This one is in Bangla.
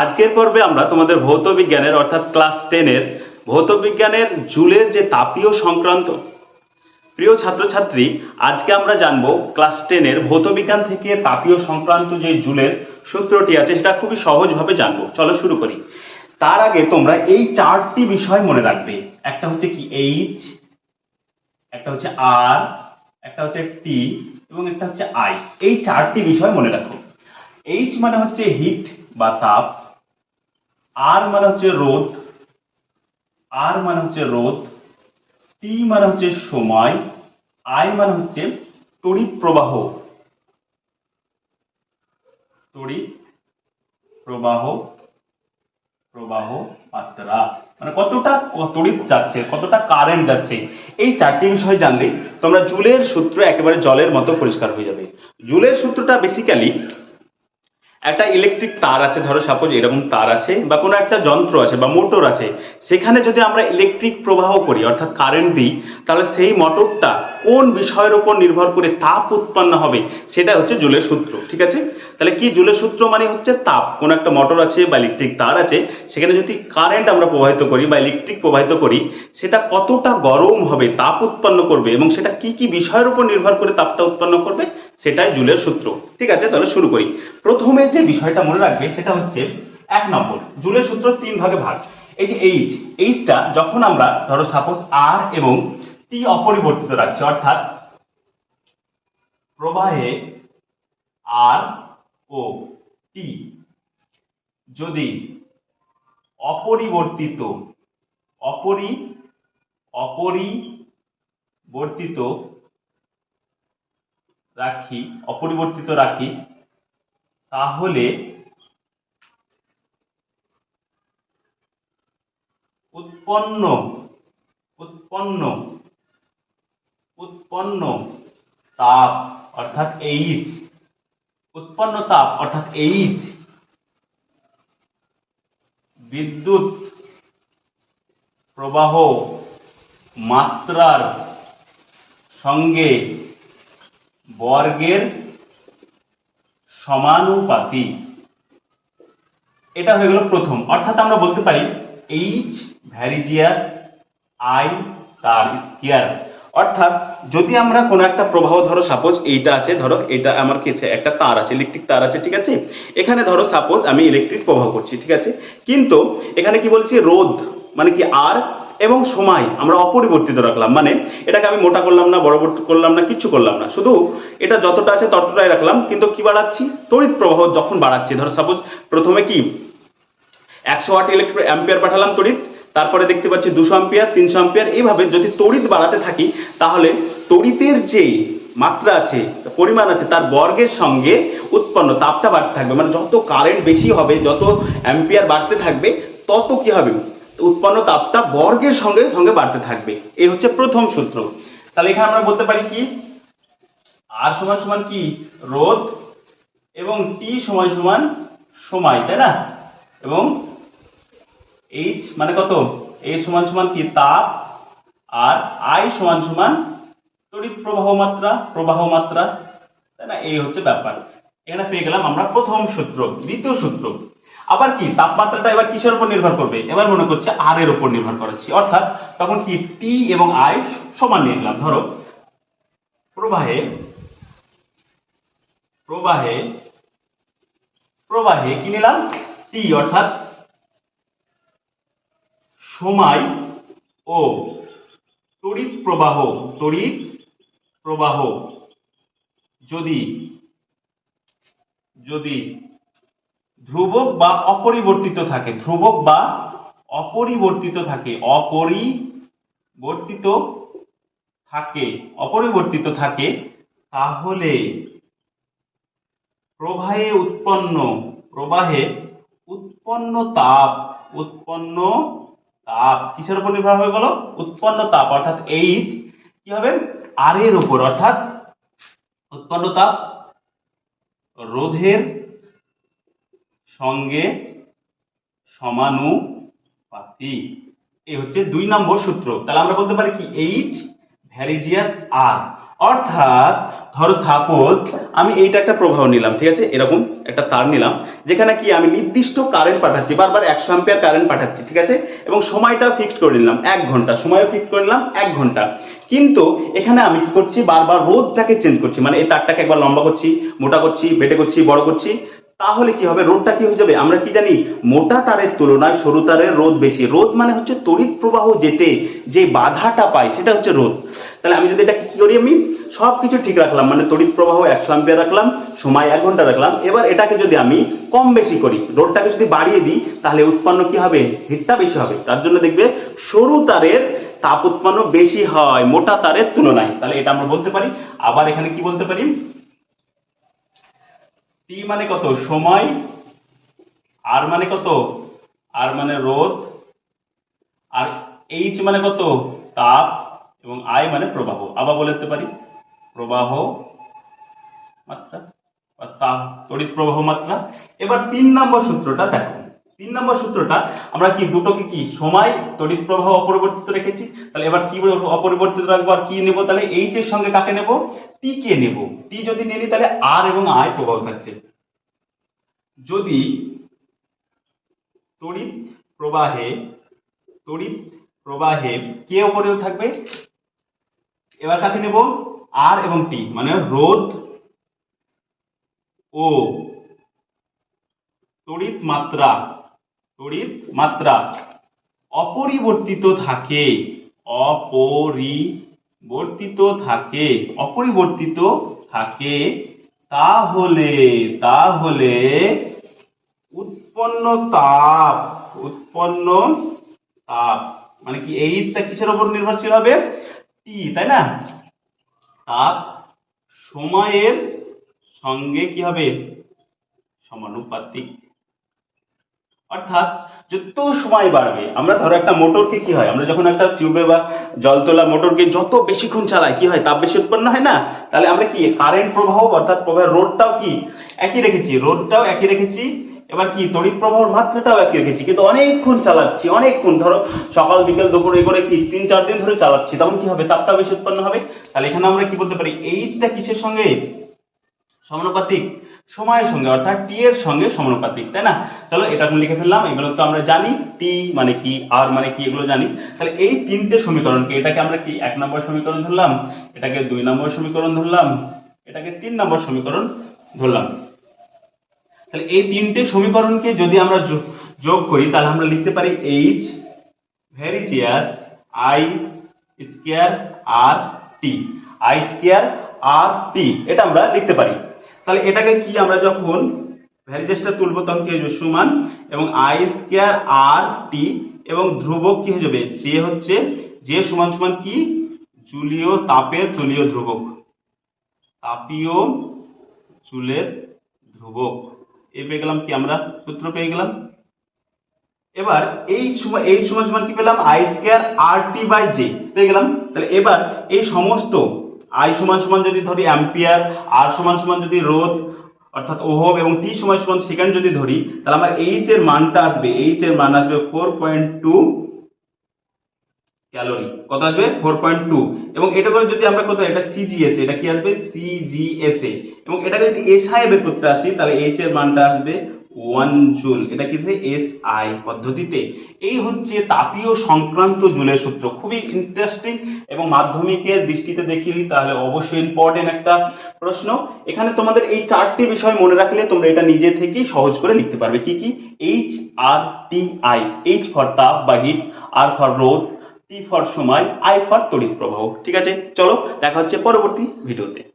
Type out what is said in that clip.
আজকের পর্বে আমরা তোমাদের ভৌত বিজ্ঞানের অর্থাৎ ক্লাস টেনের ভৌত বিজ্ঞানের জুলের যে তাপীয় সংক্রান্ত, প্রিয় ছাত্রছাত্রী, আজকে আমরা জানব ক্লাস টেনের ভৌত বিজ্ঞান থেকে তাপীয় সংক্রান্ত যে জুলের সূত্রটি আছে, সেটা খুবই সহজভাবে জানব। চলো শুরু করি। তার আগে তোমরা এই চারটি বিষয় মনে রাখবে। একটা হচ্ছে কি এইচ একটা হচ্ছে আর একটা হচ্ছে টি এবং একটা হচ্ছে আই এই চারটি বিষয় মনে রাখো। এইচ মানে হচ্ছে হিট বা তাপ। আর মানে হচ্ছে রোদ আর মানে হচ্ছে রোদ টি মানে হচ্ছে সময় আই মানে হচ্ছে তড়িৎ প্রবাহ। তড়িৎ প্রবাহ প্রবাহ মাত্রা। মানে কতটা তড়িৎ যাচ্ছে, কতটা কারেন্ট যাচ্ছে, এই চারটি বিষয় জানলে তোমরা জুলের সূত্র একেবারে জলের মতো পরিষ্কার হয়ে যাবে। জুলের সূত্রটা বেসিক্যালি একটা ইলেকট্রিক তার আছে, ধরো সাপোজ এরকম তার আছে বা কোনো একটা যন্ত্র আছে বা মোটর আছে, সেখানে যদি আমরা ইলেকট্রিক প্রবাহ করি, অর্থাৎ কারেন্ট দিই, তাহলে সেই মোটরটা কোন বিষয়ের উপর নির্ভর করে তাপ উৎপন্ন হবে সেটা হচ্ছে জুলের সূত্র, ঠিক আছে? তাহলে কি জুলের সূত্র মানে হচ্ছে তাপ, কোনো একটা মোটর আছে বা ইলেকট্রিক তার আছে, সেখানে যদি কারেন্ট আমরা প্রবাহিত করি বা ইলেকট্রিক প্রবাহিত করি, সেটা কতটা গরম হবে, তাপ উৎপন্ন করবে এবং সেটা কি কি বিষয়ের উপর নির্ভর করে তাপটা উৎপন্ন করবে? সেটাই জুলের সূত্র। ঠিক আছে, তাহলে শুরু করি। প্রথমে যে বিষয়টা মনে রাখবে সেটা হচ্ছে এক নম্বর, জুলের সূত্র তিন ভাগে ভাগ। এই যে এইচ এইচটা যখন আমরা ধরো সাপোজ আর এবং টি অপরিবর্তিত রাখছি, অর্থাৎ প্রবাহে আর ও টি যদি অপরিবর্তিত, অপরি, অপরিবর্তিত রাখি, অপরিবর্তিত রাখি, তাহলে উৎপন্ন উৎপন্ন উৎপন্ন তাপ, অর্থাৎ এইচ উৎপন্ন তাপ, অর্থাৎ এইচ বিদ্যুৎ প্রবাহ মাত্রার সঙ্গে বর্গের সমানুপাতি এটা হয়ে গেল প্রথম। অর্থাৎ আমরা বলতে পারি এইচ ভ্যারিজিয়াস আই তার স্কয়ার। অর্থাৎ যদি আমরা কোনো একটা প্রবাহ, ধরো সাপোজ এইটা আছে, ধরো এটা আমার কি আছে? একটা তার আছে ইলেকট্রিক তার আছে, ঠিক আছে? এখানে ধরো সাপোজ আমি ইলেকট্রিক প্রবাহ করছি, ঠিক আছে? কিন্তু এখানে কি বলছি? রোধ মানে কি আর এবং সময় আমরা অপরিবর্তিত রাখলাম। মানে এটাকে আমি মোটা করলাম না, বড় করলাম না, কিচ্ছু করলাম না। শুধু এটা যতটা আছে ততটাই রাখলাম, কিন্তু কি বাড়াচ্ছি? তড়িৎ প্রবাহ যখন বাড়াচ্ছি, ধরো সাপোজ প্রথমে কি একশো আট ইলেকট্রিক অ্যাম্পিয়ার পাঠালাম তড়িৎ, তারপরে দেখতে পাচ্ছি দুশো অ্যাম্পিয়ার তিনশো অ্যাম্পিয়ার এইভাবে যদি তড়িৎ বাড়াতে থাকি, তাহলে তড়িতের যে মাত্রা আছে, পরিমাণ আছে, তার বর্গের সঙ্গে উৎপন্ন তাপটা বাড়তে থাকবে। মানে যত কারেন্ট বেশি হবে, যত অ্যাম্পিয়ার বাড়তে থাকবে, তত কি হবে? উৎপন্ন তাপটা বর্গের সঙ্গে সঙ্গে বাড়তে থাকবে। এই হচ্ছে প্রথম সূত্র। তাহলে এখানে আমরা বলতে পারি কি? আর সমান সমান কি? রোধ এবং টি সমান সমান সময়, তাই না? এবং এইচ মানে কত? এইচ সমান সমান কি? তাপ। আর আই সমান সমান তড়িৎ প্রবাহ মাত্রা প্রবাহ মাত্রা, তাই না? এই হচ্ছে ব্যাপার। এখানে পেয়ে গেলাম আমরা প্রথম সূত্র, দ্বিতীয় সূত্র। আবার কি? তাপমাত্রাটা এবার কিসের উপর নির্ভর করবে? এবার মনে করছে আর এর উপর নির্ভর করাচ্ছি অর্থাৎ তখন কি টি এবং আই সমান নিয়ে নিলাম। ধরো, প্রবাহে প্রবাহে প্রবাহে কি নিলাম? টি অর্থাৎ সময় ও তড়িৎ প্রবাহ তড়িৎ প্রবাহ যদি যদি ধ্রুবক বা অপরিবর্তিত থাকে। ধ্রুবক বা অপরিবর্তিত থাকে। অপরিবর্তিত থাকে। অপরিবর্তিত থাকে তাহলে প্রবাহে উৎপন্ন প্রবাহে উৎপন্ন তাপ উৎপন্ন তাপ। কিসের উপর নির্ভর হয়ে গেল? উৎপন্ন তাপ। অর্থাৎ এইচ কি হবে? আর এর উপর। অর্থাৎ উৎপন্ন তাপ রোধের সঙ্গে সমানুপাতি। এই হচ্ছে দুই নম্বর সূত্র। তাহলে আমরা বলতে পারি কি? এইচ ভ্যারিজিয়াস আর অর্থাৎ ধরো সাপোজ আমি এইটা একটা প্রবাহ নিলাম, ঠিক আছে? এরকম একটা তার নিলাম, যেখানে কি আমি নির্দিষ্ট কারেন্ট পাঠাচ্ছি, বারবার একশো অ্যাম্পিয়ার কারেন্ট পাঠাচ্ছি, ঠিক আছে? এবং সময়টা ফিক্সড করে নিলাম, এক ঘণ্টা। সময়ও ফিক্সড করে নিলাম, এক ঘণ্টা। কিন্তু এখানে আমি কি করছি? বারবার রোদটাকে চেঞ্জ করছি। মানে এই তারটাকে একবার লম্বা করছি, মোটা করছি, বেটে করছি, বড় করছি। তাহলে কি হবে? রোদটা কি হয়ে যাবে? আমরা কি জানি, মোটা তারের তুলনায় সরু তারের রোদ বেশি। রোদ মানে হচ্ছে তড়িৎ প্রবাহ যেতে যে বাধাটা পায়, সেটা হচ্ছে রোদ। তাহলে আমি যদি এটা কি করি আমি? সব কিছু ঠিক রাখলাম। মানে তড়িৎ প্রবাহ একশো অ্যাম্পিয়ার রাখলাম, সময় এক ঘণ্টা রাখলাম। এবার এটাকে যদি আমি কম বেশি করি, রোদটাকে যদি বাড়িয়ে দিই, তাহলে উৎপন্ন কি হবে? হিটটা বেশি হবে। তার জন্য দেখবে সরু তারের তাপ উৎপন্ন বেশি হয়, মোটা তারের তুলনায়। তাহলে এটা আমরা বলতে পারি। আবার এখানে কি বলতে পারি? টি মানে কত? সময়। আর মানে কত? আর মানে রোদ আর এইচ মানে কত? তাপ এবং আই মানে প্রবাহ। আবার বলতে পারি। প্রবাহ মাত্রা তাপ, তড়িৎ প্রবাহ মাত্রা। এবার তিন নম্বর সূত্রটা দেখো। তিন নম্বর সূত্রটা, আমরা কি দুটোকে কি সময়, তড়িৎ প্রবাহ অপরিবর্তিত রেখেছি? তাহলে এবার কি অপরিবর্তিত রাখব আর কি নেব? তাহলে এইচ এর সঙ্গে কাকে নেব? টি কে নেব। টি যদি নিয়ে নিই, তাহলে আর এবং আই প্রবাহ থাকছে যদি তড়িৎ প্রবাহে তড়িৎ প্রবাহে কে উপরেও থাকবে, এবার কাকে নেব? আর এবং টি মানে রোধ ও তড়িৎ মাত্রা তড়িৎ মাত্রা অপরিবর্তিত থাকে অপরিবর্তিত থাকে অপরিবর্তিত থাকে, তাহলে তাহলে উৎপন্ন তাপ উৎপন্ন তাপ মানে কি এইচটা কিসের উপর নির্ভরশীল হবে? টি তাই না? তাপ সময়ের সঙ্গে কি হবে? সমানুপাতিক অর্থাৎ যত সময় বাড়বে, আমরা ধরো একটা মোটরকে কি হয়, আমরা যখন একটা টিউবে বা জল তোলা মোটরকে যত বেশিক্ষণ চালাই, কি হয়, তাপ বেশি উৎপন্ন হয় না? তাহলে আমরা কি কারেন্ট প্রবাহ, অর্থাৎ প্রবাহের রোডটাও কি, একই রেখেছি রোডটাও একই রেখেছি, এবার কি, তড়িৎ প্রবাহের মাত্রাটাও একই রেখেছি, কিন্তু অনেকক্ষণ চালাচ্ছি, অনেকক্ষণ, ধরো সকাল, বিকেল, দুপুর করে কি, তিন, চার দিন ধরে চালাচ্ছি, তখন কি হবে তাপটা বেশি উৎপন্ন হবে? তাহলে এখানে আমরা কি বলতে পারি এইচটা কিসের সঙ্গে? সমানুপাতিক। সময়ের সঙ্গে, অর্থাৎ টি এর সঙ্গে সমানুপাতিক, তাই না? চলো এটা আমি লিখে ফেললাম, এগুলো তো আমরা জানি টি মানে কি আর মানে কি, এগুলো জানি। তাহলে এই তিনটে সমীকরণকে, এটাকে আমরা কি, এক নম্বর সমীকরণ ধরলাম, এটাকে দুই নম্বর সমীকরণ ধরলাম, এটাকে তিন নম্বর সমীকরণ ধরলাম। তাহলে এই তিনটে সমীকরণকে যদি আমরা যোগ করি, তাহলে আমরা লিখতে পারি H varies as I square R T I square R T এটা আমরা লিখতে পারি। তাহলে এটাকে কি আমরা যখন ভ্যারিজেসটা তুলবো তখন কি হয়ে সমান এবং আই স্কোয়ার আর টি এবং ধ্রুবক কি হয়ে যাবে? যে হচ্ছে যে সমান সমান কি? জুলীয় তাপের জলীয় ধ্রুবক। তাপীয় চুলের ধ্রুবক। এ পেয়ে গেলাম কি আমরা? সূত্র পেয়ে গেলাম। এবার এই সময় এই সমান সমান কি পেলাম? I square R T by J পেয়ে গেলাম। তাহলে এবার এই সমস্ত আই সমান সমান যদি ধরি অ্যাম্পিয়ার আর সমান সমান যদি রোধ, অর্থাৎ ওহম এবং টি সমান সমান সেকেন্ড যদি ধরি, তাহলে আমার এইচ এর মানটা আসবে এইচ এর মান আসবে ফোর পয়েন্ট টু ক্যালোরি কত আসবে? ফোর পয়েন্ট টু এবং এটা করে যদি আমরা কত এটা সিজিএস এটা কি আসবে? সিজিএস এ এবং এটাকে যদি এসআই বের করতে আসি, তাহলে এইচ এর মানটা আসবে ওয়ান জুল এটা কি এস আই পদ্ধতিতে। এই হচ্ছে তাপীয় সংক্রান্ত জুলের সূত্র। খুবই ইন্টারেস্টিং এবং মাধ্যমিকের দৃষ্টিতে দেখিনি তাহলে অবশ্যই ইম্পর্টেন্ট একটা প্রশ্ন। এখানে তোমাদের এই চারটি বিষয় মনে রাখলে তোমরা এটা নিজে থেকেই সহজ করে লিখতে পারবে। কি কি? H R T I H for তাপ বা হিট আর ফর রোদ টি ফর সময় আই ফর তড়িৎ প্রবাহ। ঠিক আছে? চলো, দেখা হচ্ছে পরবর্তী ভিডিওতে।